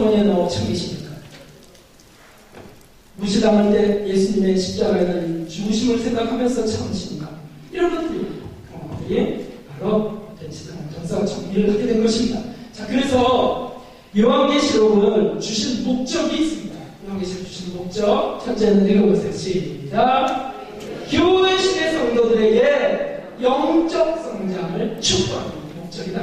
주머니에 넣어 챙기십니까? 무시당할 때 예수님의 십자가에 달린 죽으심을 생각하면서 참으십니까? 이런 것들이 것들이 바로 벤치당 전사가 정리를 하게 된 것입니다. 자, 그래서 요한계시록은 주신 목적이 있습니다. 요한계시록 주신 목적 첫째는 읽어보세요. 시작. 교회 시대 성도들에게 영적 성장을 축복하는 게 목적이다.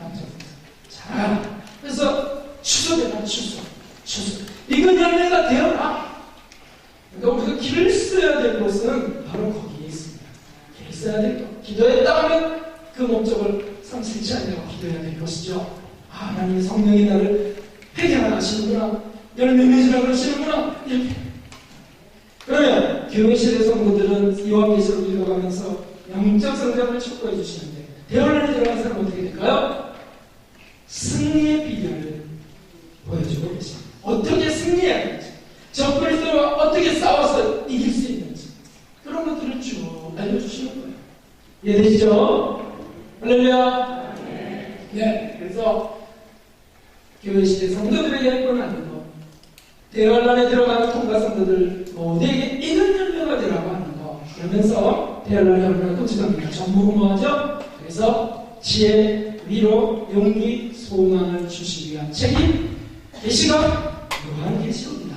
영적 성장. 자, 그래서 추수되라 추수, 추수. 이건 열매가 되어라. 그러니까 우리가 길을 써야 될 곳은 바로 거기에 있습니다. 길을 써야 될 것. 기도했다 하면 그 목적을 상실치 않으려고 기도해야 될 것이죠. 아, 하나님 성령이 나를 해결하시는구나. 열매 맺으라 그러시는구나. 이렇게. 그러면 교회시대 성도들은 요한계시록 읽어가면서 영적 성장을 촉구해 주시는데 대화를 들어간 사람은 어떻게 될까요? 승리의 비결을 보여주고 계십니다. 어떻게 승리해야 되는지, 저 그리스도와 어떻게 싸워서 이길 수 있는지 그런 것들을 쭉 알려주시는 거예요. 이해되시죠? 할렐루야. 네, 그래서 교회 시대 성도들에게 할건 아니고 대열란에 들어가는 통과 성도들 모두에게 이런 열매가 되라고 하는 거. 그러면서 대열란이 얼마나 끔찍합니까? 전부 뭐하죠? 그래서 지혜, 위로, 용기, 소망을 주시기 위한 책임, 계시가 요한 계시록이다.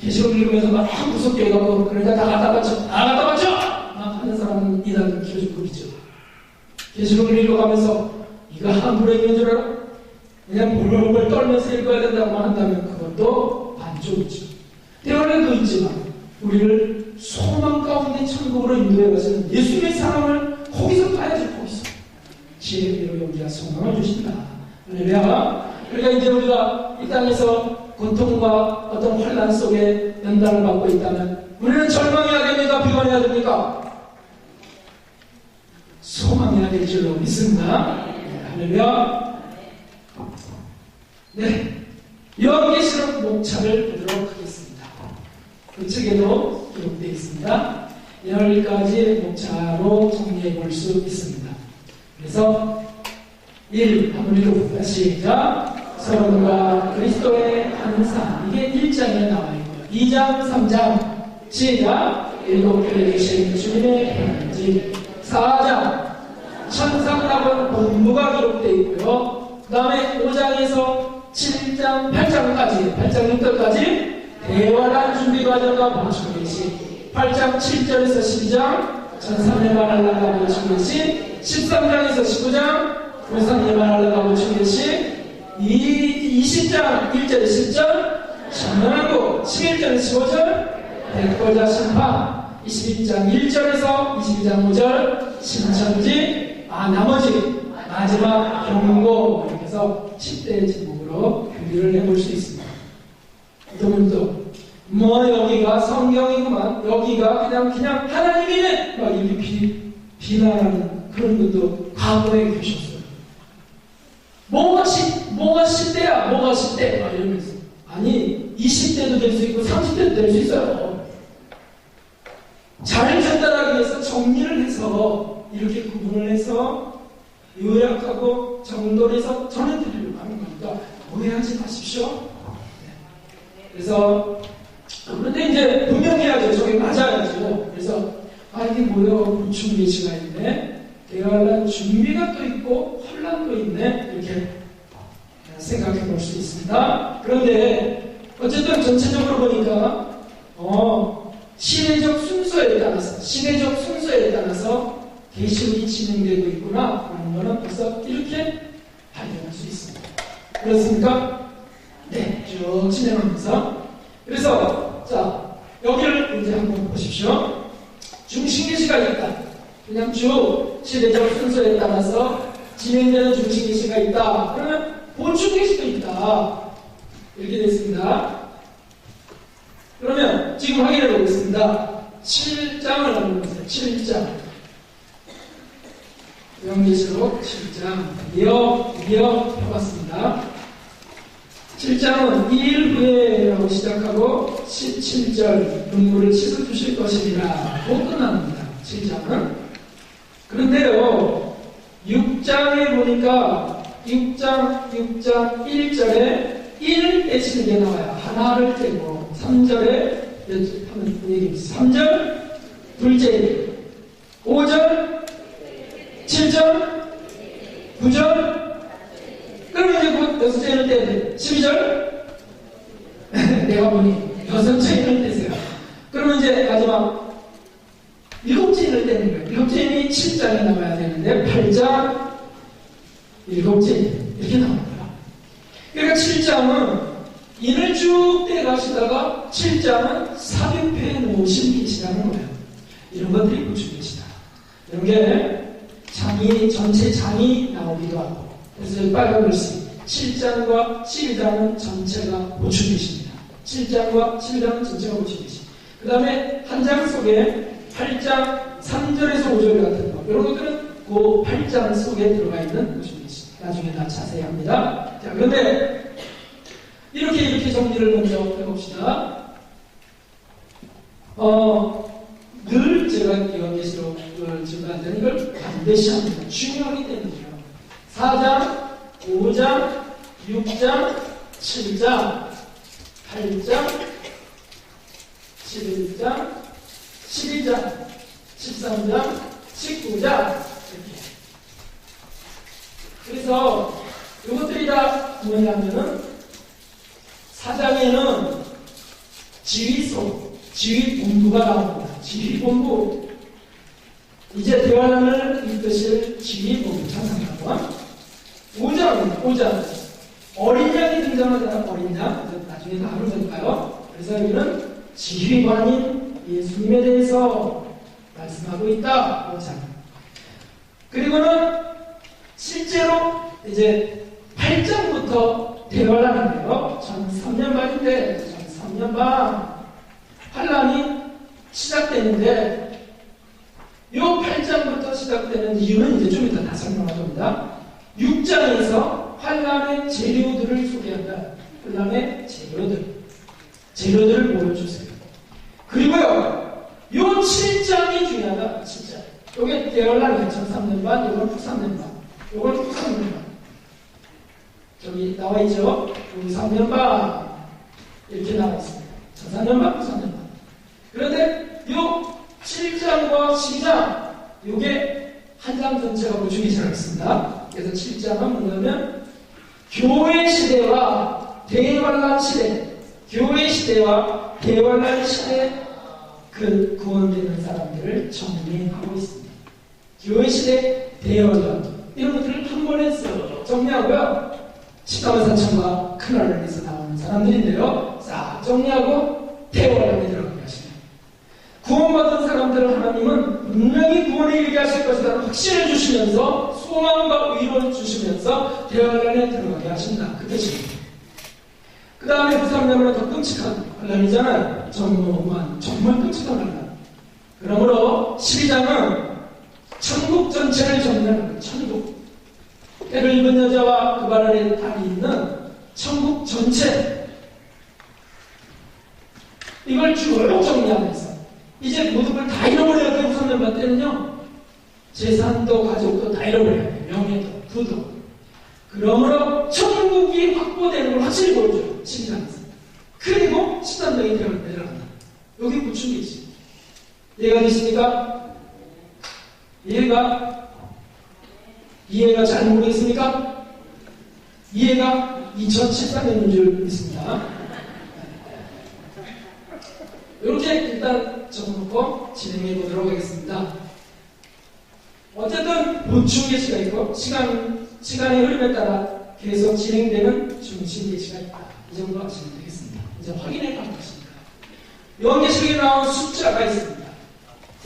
계시록 읽으면서 막 무섭게 해가고 그러니까 다 갖다 바쳐, 다 갖다 바쳐! 막 하는 사람은 이단은 기어주급이죠. 계시록을 읽어가면서 이거 함부로 읽는 줄 알아? 그냥 벌벌벌 떨면서 읽어야 된다고 한다면 그것도 반쪽이죠. 때로는 그 있지만 우리를 소망 가운데 천국으로 인도해 가시는 예수님의 사랑을 거기서 봐야지 거기서 지혜로 용기와 소망을 주신다. 할렐루야. 그러니까 이제 우리가 이 땅에서 고통과 어떤 환란 속에 연단을 받고 있다면 우리는 절망해야 됩니까? 비관해야 됩니까? 소망해야 될 줄로 믿습니다. 네, 할렐루야. 네. 요한계시록 목차를 보도록 하겠습니다. 그 책에도 기록되어 있습니다. 열 가지 목차로 정리해 볼 수 있습니다. 그래서 1. 한번 읽어볼까요? 시작. 서론과 그리스도의 한상. 이게 1장에 나와 있고요. 2장, 3장. 시작. 일곱 교회 계신 주님의 편지. 4장. 천상락은 본부가 기록되어 있고요. 그 다음에 5장에서 7장, 8장까지, 8장 6절까지 대화란 준비 과정과 멈추고 계시 8장 7절에서 12장 전산의 말하려가 멈추고 계시 13장에서 19장 부산의 말하려가 멈추고 계시 20장 1절에 10절? 천명하고 11절에 15절? 백골자 심판. 21장 1절에서 22장 5절? 신천지? 아 나머지 마지막 경고 해서 10대의 제목으로 교류를 해볼 수 있습니다. 어떤 분도 뭐 여기가 성경이구만. 여기가 그냥 그냥 하나님이네. 막 이렇게 비, 비난하는 그런 분도 과거에 계셨어요. 뭐가 시, 뭐가 10대야 뭐가 10대 막 이러면서 아니 20대도 될 수 있고 30대도 될 수 있어요. 잘 전달하기 위해서 정리를 해서 이렇게 구분을 해서 요약하고 정돌해서 전해드리려고 하는 거니까 오해하지 마십시오. 네. 그래서 그런데 이제 분명해야 죠. 저게 맞아야죠. 그래서 아 이게 뭐예요? 보충 예시가 있네. 대화란 준비가 또 있고 혼란도 있네. 이렇게 생각해 볼 수 있습니다. 그런데 어쨌든 전체적으로 보니까 어, 시대적 순서에 따라서 시대적 순서에 따라서 계시록이 진행되고 있구나 라는 거는 벌써 이렇게 발견할 수 있습니다. 그렇습니까? 네, 쭉 진행하면서 그래서 자 여기를 이제 한번 보십시오. 중심 계시가 있다. 그냥 쭉 시대적 순서에 따라서 진행되는 중심계시가 있다. 그러면 보충계시도 있다. 이렇게 됐습니다. 그러면 지금 확인해 보겠습니다. 7장을 한번 보세요. 7장. 영계시록 7장. 이어, 이어 해봤습니다. 7장은 2일 후에라고 시작하고 17절 눈물을 씻어 주실 것이니라 고 끝납니다. 7장은. 그런데요, 6장에 보니까 6장 6장 1절에 1 빼시는 게 나와요. 하나를 떼고 3절에 하면 얘기입니다. 3절 둘째 얘기 5절 7절 9절 그러면 이제 곧 여섯째를 떼야 돼. 12절 내가 보니 여섯째를 떼세요. 그러면 이제 마지막 8장이 나와야 되는데 8장 7째 이렇게 나옵니다. 그러니까 7장은 인을 쭉때 가시다가 7장은 삽입해 놓으신 빛이라는 거예요. 이런 것들이 구축빛이다. 이런 게 장이, 전체 장이 나오기도 하고 그래서 빨간 글씨 7장과 11장은 전체가 구축빛입니다. 7장과 11장은 전체가 구축빛입니다. 그 다음에 한 장 속에 8장 3절에서 5절 같은 이런 것들은 그 8장 속에 들어가 있는 보충계시. 나중에 다 자세히 합니다. 자 그런데 이렇게 이렇게 정리를 먼저 해봅시다. 어, 늘 제가 이런 계시록을 증가한다는 걸 반드시 합니다. 중요하기 때문이죠. 4장, 5장, 6장, 7장, 8장, 11장, 12장, 13장, 19장 이렇게. 그래서 이것들이 다 뭐냐면은 사장에는 지휘소, 지휘본부가 나옵니다. 지휘본부. 이제 대화란을 이끄실 지휘본부 찬상하고 5장입니다. 5장. 어린 양이 등장하잖아요. 어린 양. 나중에 다룰 테니까요. 그래서 여기는 지휘관인 예수님에 대해서 말씀하고 있다. 5장. 그리고는 실제로 이제 8장부터 대화란인데요. 전 3년 반인데, 전 3년 반 환란이 시작되는데, 이 8장부터 시작되는 이유는 이제 좀 이따 다 설명할 겁니다. 6장에서 환란의 재료들을 소개한다. 환란의 재료들. 재료들을. 그리고요, 이 7장이 중요하다. 7장. 요게 대열란 2003년 반, 요건 후 3년 반. 요건 후 3년 반. 저기 나와 있죠? 후 3년 반. 이렇게 나와 있습니다. 4년 반, 후 3년 반. 그런데 요 7장과 12장, 요게 한 장 전체가 보충이 잘했습니다. 그래서 7장은 뭐냐면, 교회 시대와 대환란 시대, 교회 시대와 대환란 시대 그 구원되는 사람들을 정리하고 있습니다. 교회 시대 대환란 이런 것들을 한 번에 써 정리하고요. 십가만 사천과 큰하늘에서 나오는 사람들인데요. 싹 정리하고 대환란에 들어가게 하시네요. 구원받은 사람들을 하나님은 분명히 구원에 이르게 하실 것이라는 확신을 주시면서 소망과 위로를 주시면서 대환란에 들어가게 하신다. 그 뜻입니다. 그 다음에 그 사람들은 더 끔찍한 환란이잖아요. 정말, 정말 끔찍한 환란. 그러므로 12장은 천국 전체를 정리하는 거예요. 천국. 때를 입은 여자와 그 발 아래 달이 있는 천국 전체. 이걸 쭉 정리하면서 이제 모든 걸 다 잃어버려야 돼. 우선멤버 때는요. 재산도 가족도 다 잃어버려야 돼. 명예도, 부도. 그러므로 천국이 확보되는 걸 확실히 보여줘요. 12장에서. 그리고 13장이 되어 내려간다. 여기 구축이 있습니다. 이해가 되십니까? 이해가? 이해가 잘 모르겠습니까? 이해가 2013년인 줄 믿습니다. 이렇게 일단 적어놓고 진행해 보도록 하겠습니다. 어쨌든 보충 계시가 있고 시간 시간의 흐름에 따라 계속 진행되는 중심 계시가 있다. 이 정도 아시면 되겠습니다. 이제 확인해 것입니다. 요한계시록에 나온 숫자가 있습니다.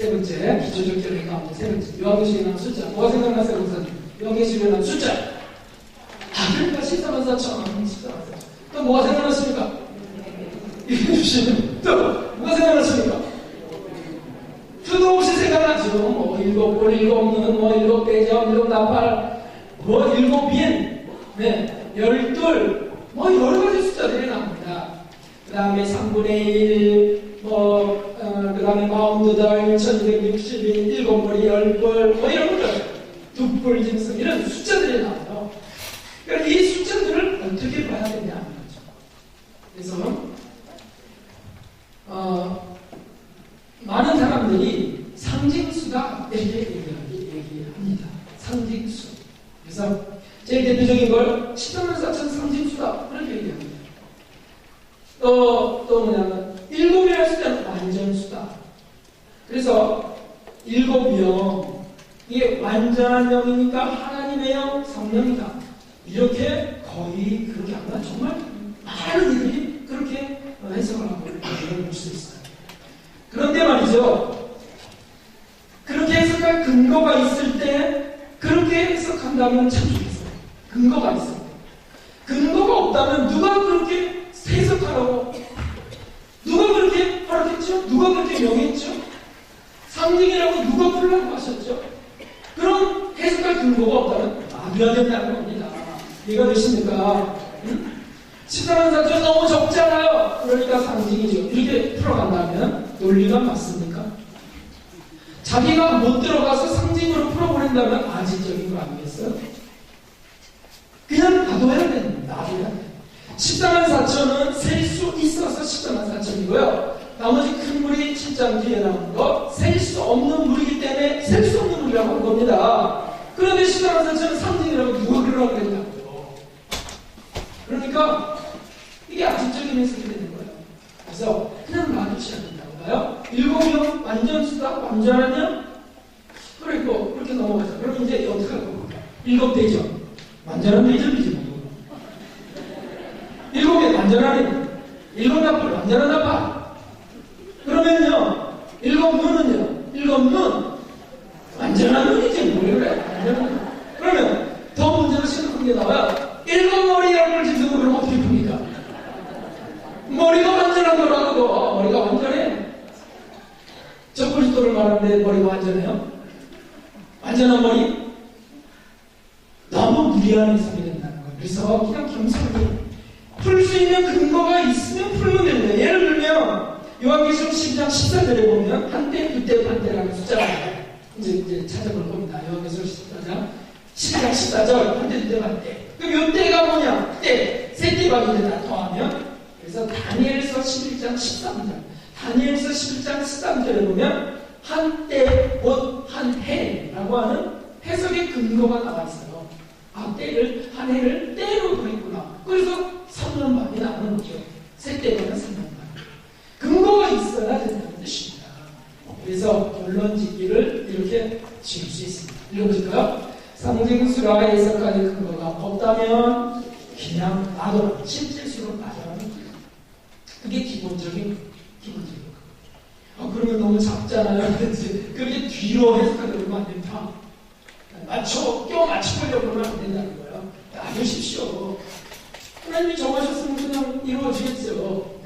세 번째 기초적 결례 가운데 세 번째 요한계시록에 나온 숫자 뭐가 생각나세요, 목사님? 요한계시록에 나온 숫자. 아, 그러니까 14만 4천, 14만 4천. 또 뭐가 생각났습니까? 해주시면 또 뭐가 생각났습니까? 수도 없이 생각나죠. 뭐 일곱 볼, 일곱 눈, 뭐 일곱 대접, 일곱 나팔, 뭐 일곱 빈, 네, 열둘, 뭐 여러 가지 숫자들이 나옵니다. 그 다음에 3분의 1, 뭐, 다음에 마운드달, 1260인, 일곱 머리, 열 뿔, 뭐 이런 것들, 두뿔 짐승, 이런 숫자들이 나와요. 그러니까 이 숫자들을 어떻게 봐야 되냐 하는 거죠. 그래서 어, 많은 사람들이 상징수다 이렇게 얘기합니다. 상징수. 그래서 제일 대표적인 걸 10만 사천 상징수다 그렇게 얘기합니다. 또, 또 뭐냐면 일곱이라 했을 때는 완전수다. 그래서 일곱 명 이게 완전한 영이니까 하나님의 영, 성령이다. 이렇게 거의 그렇게 합니다. 정말 많은 이들이 그렇게 해석을 하고 볼수 있어요. 그런데 말이죠. 그렇게 해석할 근거가 있을 때 그렇게 해석한다면 참 좋겠어요. 근거가 때. 근거가 없다면 누가 그렇게 해석하라고 누가 그렇게 하라겠죠? 누가 그렇게 명했죠? 상징이라고 누가 풀라고 하셨죠? 그럼 해석할 근거가 없다면 놔둬야 된다는 겁니다. 이해가 되십니까? 응? 14만 4천 너무 적잖아요. 그러니까 상징이죠. 이렇게 풀어간다면 논리가 맞습니까? 자기가 못 들어가서 상징으로 풀어버린다면 아지적인 거 아니겠어요? 그냥 놔둬야 됩니다. 놔둬야 돼요. 14만 4천은 셀 수 있어서 14만 4천이고요. 나머지 큰 물이 7장 뒤에 나온 거, 셀수 없는 물이기 때문에 셀 수 없는 물이라고 한 겁니다. 그런데 14만 4천은 상징이라고 누가 그러라고 그랬냐고요. 그러니까 이게 아직적인 해석이 되는 거예요. 그래서 그냥 놔두셔야 된다고 봐요. 일곱명 완전 수다, 완전하냐? 그리고 그렇게 넘어가자. 그럼 이제 어떻게 할 겁니까? 일곱 대전. 완전한 대전이지 뭐. 일곱이 완전하네. 일곱 나팔 완전한 나팔. 그러면요, 일곱 눈은요, 일곱 눈 완전한 눈이지 눈. 그러면 더 문제가 심각한 게 나와요. 일곱 머리라는 지금 그럼 어떻게 풉니까? 머리가 완전한 거라고 머리가 완전해. 저 그리스도를 말하는데 머리가 완전해요? 완전한 머리? 너무 무리한 해석이 된다는 거예요. 그래서 그냥 겸손히 풀 수 있는 근거가 있으면 풀면 됩니다. 예를 들면 요한계시록 12장 14절에 보면 한때, 두때, 반때라는 숫자가. 이제 이제 찾아볼 겁니다. 요한계시록 14장 12장 14절 한때, 두때, 반때. 그럼 요 때가 뭐냐? 때, 세때방이 다 더하면 그래서 다니엘서 11장 13절 다니엘서 11장 13절에 보면 한때, 곧 한 해라고 하는 해석의 근거가 나와 있어요. 아, 때를, 한 해를 때로 보냈구나. 그래서 3년 반이 나오는 거죠. 세 때보다 3년 반. 근거가 있어야 된다는 뜻입니다. 그래서 결론 짓기를 이렇게 지을 수 있습니다. 읽어보실까요? 상징수라 해석하는 근거가 없다면 그냥 놔둬라. 실질수로 놔둬라는 거예요. 그게 기본적인, 기본적인 거. 아, 그러면 너무 작잖아요. 그렇게 뒤로 해석하려고 안 됩니다. 맞춰, 껴 맞추려고 하면 안 된다는 거예요. 놔두십시오. 하나님이 정하셨으면 그냥 이루어지겠죠.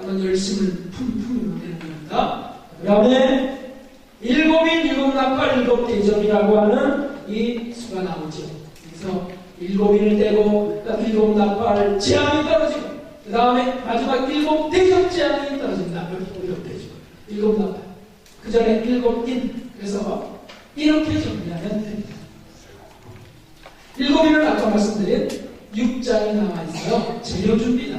네. 다만 열심을 품품이면 되는 겁니다. 그 다음에 일곱인 일곱 나팔 일곱 대접이라고 하는 이 수가 나오죠. 그래서 일곱인을 떼고 일곱 나팔 재앙이 떨어지고 그 다음에 마지막 일곱 대접 재앙이 떨어진다. 여기 일곱 대접. 일곱 나팔. 그 전에 일곱 인. 그래서 이렇게 정리하면 됩니다. 일곱인은 아까 말씀드린 6장이 나와 있어요. 재료 준비다.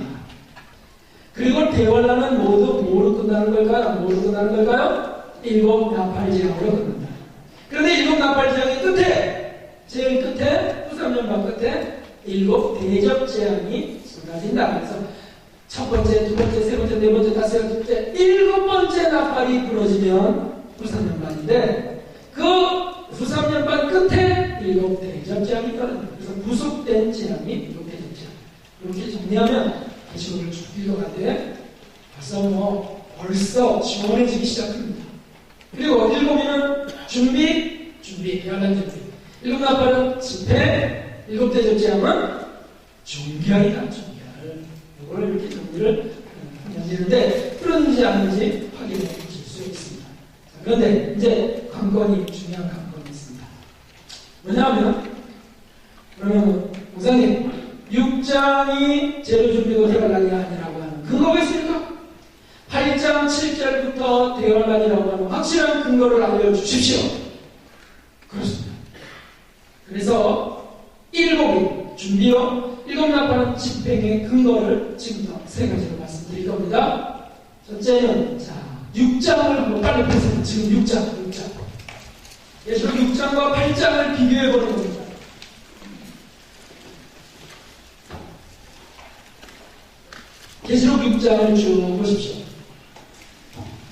그리고 대관람은 모두 뭐로 끝나는 걸까요? 뭐로 끝나는 걸까요? 일곱 나팔지향으로 끝난다. 그런데 일곱 나팔지향의 끝에, 제일 끝에, 후삼년반 끝에 일곱 대접재앙이 쏟아진다. 그래서 첫 번째, 두 번째, 세 번째, 네 번째, 다섯 번째, 일곱 번째 나팔이 부러지면 후삼년반인데 그 후삼년반 끝에 일곱 대접재앙이 떨어진다. 그래서 구속된 재앙이 일곱 대접재앙. 이렇게 정리하면 계시록을 쭉 읽어가되 벌써 뭐 벌써 시원해지기 시작합니다. 그리고 일곱이는 준비, 준비, 열한 준비. 일곱 나팔은 집회, 일곱 대접 제함은 종결이다, 종결. 이걸 이렇게 정리를 되는데 그런지 아닌지 확인해 보실 수 있습니다. 자, 그런데 이제 관건이 중요한 관건이 있습니다. 뭐냐면 그러면 목사님 6장이 재료 준비고 대관란이 아니라고 하는 근거가 있습니까? 8장 7절부터 대관란이라고 하는 확실한 근거를 알려주십시오. 그렇습니다. 그래서 일곱이 준비요. 일곱 나팔은 집행의 근거를 지금부터 세 가지로 말씀드릴 겁니다. 첫째는 자 6장을 한번 빨리 보세요. 지금 6장, 6장. 예수록 6장과 8장을 비교해 보는 겁니다. 계시록 6장을 쭉 보십시오.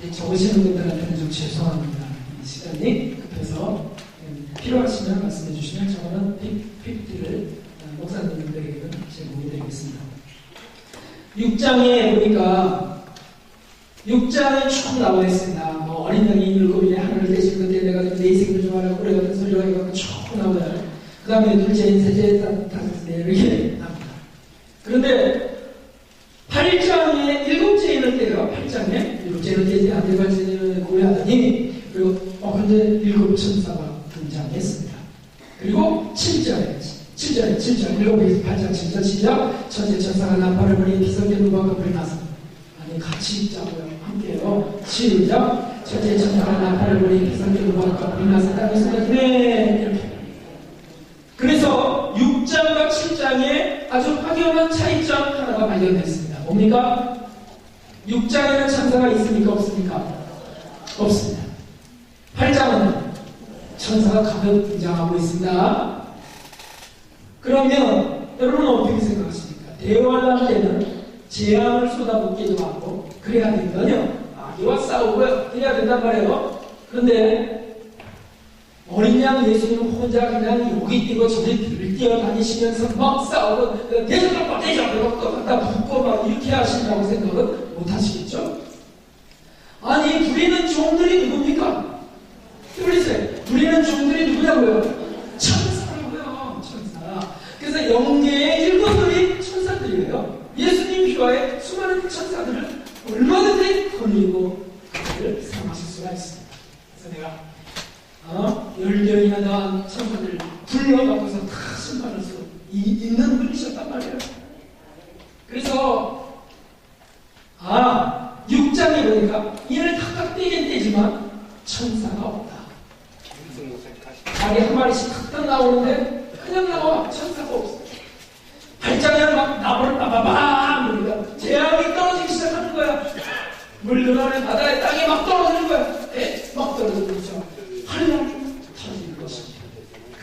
네, 적으시는 분들한테는 좀 죄송합니다. 이 시간이 급해서 네, 필요하시면 말씀해 주시면 저는 PPT를 목사님들에게는 제공해 드리겠습니다. 6장에 보니까 6장에 쭉 나와 있습니다. 뭐 어린 양이 일곱이에 하늘을 대신 건데 내가 내 인생을 좋아하는 고래 같은 소리가 해가지고 쭉 나와요. 그 다음에 둘째인 셋째 다섯째 이렇게 나옵니다. 그런데 8장에 일곱째인을 때요. 8장에 일곱째인을 때지 안 되가지는 고려하더니 그리고 어 근데 일곱 천사가 등장했습니다. 그리고 7절에 7절에 7절 일곱 8장 7절 시작 천재 천사가 나팔을 불이 비성전 누가 불이 났습니다. 아니 같이 읽자고요. 함께요. 시작 천재 천사가 나팔을 불이 비성전 누가 불이 났습니다. 네 이렇게 그래서 6장과 7장에 아주 확연한 차이점 하나가 발견됐습니다. 뭡니까? 6장에는 천사가 있습니까? 없습니까? 없습니다. 8장은 천사가 가볍 등장하고 있습니다. 그러면 여러분은 어떻게 생각하십니까? 대화를 할 때는 재앙을 쏟아붓기도 하고 그래야 된다요. 아기와 싸우고 해야 된단 말이에요. 그런데 어린 양 예수님 혼자 그냥 여기 뛰고 저기 뛰어다니시면서 막 싸우고 대적과 대적을 또 갖다 붙고 막 이렇게 하신다고 생각은 못 하시겠죠? 아니 부리는 종들이 누굽니까? 부리세요. 부리는 종들이 누구냐고요? 천사라고요. 천사. 그래서 영계의 일곱들이 천사들이에요. 예수님 휘하에 수많은 천사들을 얼마든지 걸리고 그들을 사용하실 수가 있습니다. 그래서 내가 어? 나한 천사들 불러갖고서 다수 있는 분이셨단 말이에요. 그래서 아 6장에 보니까 이를 탁탁 떼긴 떼지만 천사가 없다. 자기 한 마리씩 탁탁 나오는데 그냥 나와 천사가 없어. 발장에는 막 나무를 빠바밤 그러니까 재앙이 떨어지기 시작하는 거야. 물 그만에 바다에 땅에 막 떨어지는 거야. 예, 막 떨어지는 거죠. 하늘을 터지는 것입니다.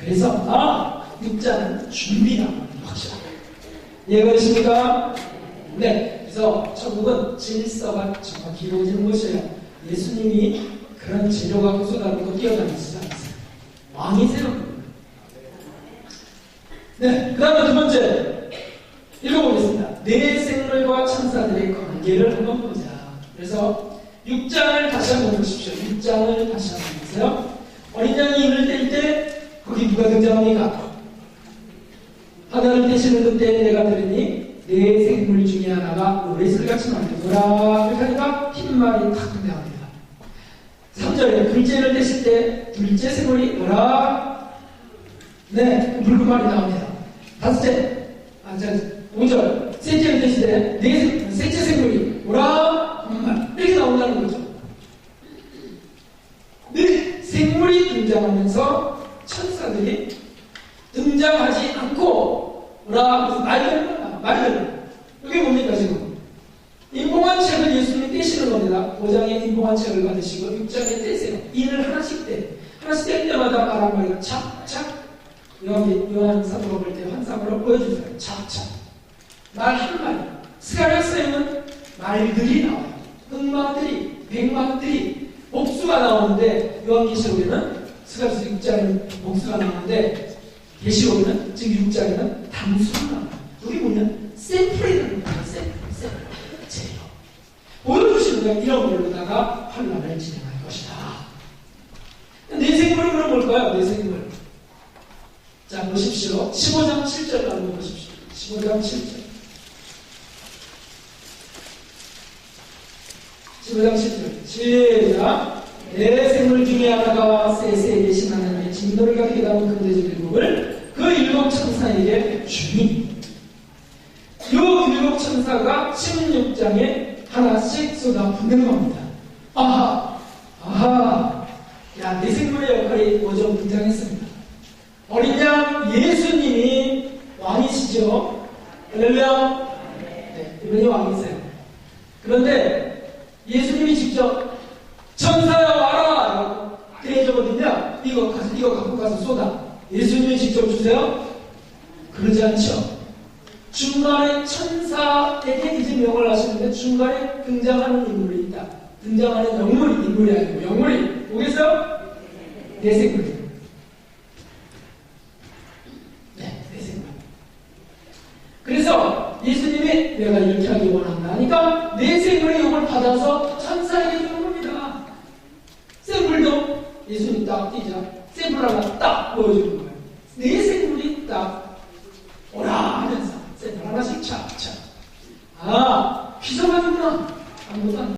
그래서 아 육자는 준비다 확실하게 이해가십니까? 네. 그래서 천국은 질서가 정확히 이루어지는 것이에요. 예수님이 그런 재료가 쏟아붓고 뛰어다니시지 않으세요. 왕이세요. 네. 그 다음에 두 번째 읽어보겠습니다. 내 생물과 천사들의 관계를 한번 보자. 그래서 6장을 다시 한번 보십시오. 6장을 다시 한번 보세요. 어린 양이 입을 뗄때 거기 누가 등장합니까? 하나를 떼시는 그때 내가 들으니 내 생물 중에 하나가 노래소리같이 말리더라 이렇게 하니까 흰말이 탁 등장합니다. 3절에 둘째를 떼실 때 둘째 생물이 뭐라? 네, 붉은 말이 나옵니다. 다섯째, 아, 자, 5절 셋째를 떼실 때 네, 셋째 생물이 뭐라? 말 이렇게 나온다는 거죠. 네, 생물이 등장하면서 천사들이 등장하지 않고 뭐라 무슨 말들 말들 이게 뭡니까 지금 인봉한 책을 예수님이 떼시는 겁니다. 5장에 인봉한 책을 받으시고 6장에 떼세요. 인을 하나씩 떼. 하나씩 뗄 때마다 말이가 착착 요한, 요한 사도가 볼때 환상으로 보여주세요. 착착 말 한 마리 스가랴서에는 말들이 나와요. 흑마들이 백마들이 복수가 나오는데 요한계시록에는 스가랴서 6장에는 복수가 나오는데 계시록에는 지금 6장에는 단수가 나와요. 그게 뭐냐? 샘플이라는 거예요. 샘플, 샘플, 재료. 보여주시는 거야. 이런 걸로다가 환란을 진행할 것이다. 내 생물은 그럼 뭘까요? 내 생물. 자, 보십시오. 15장 7절 한번 보십시오. 15장 7절. 15장 7절. 시작. 내 생물 중에 하나가 세세에 계신 하나님의 갖게 담은 근대적 일곱을 그 일곱 천사에게 주니 요 일곱 천사가 16장에 하나씩 쏟아붓는 겁니다. 아하, 아하, 야, 내 생물의 역할이 오전 등장했습니다. 어린 양 예수님이 왕이시죠. 할렐루야. 네, 이분이 왕이세요. 그런데 예수님이 직접! 라고 저거든요. 이거 가서 이거 갖고 가서 쏟아. 예수님이 직접 주세요? 그러지 않죠. 중간에 천사에게 이제 명을 하시는데 중간에 등장하는 인물이 있다. 등장하는 영물이 인물이 아니고 영물이 보겠어요? 내 생물. 네, 내 생물. 그래서 예수님이 내가 이렇게 하기 원한다 하니까 내 생물의 용을 받아서 천사에게 주는 겁니다. 샘물도 예수님 딱 뛰자. 하나 딱 보여주는 거예요. 내생물이 딱 오라 하면서 샘물 하나씩 착착. 아, 피서가지구나. 아무것도 안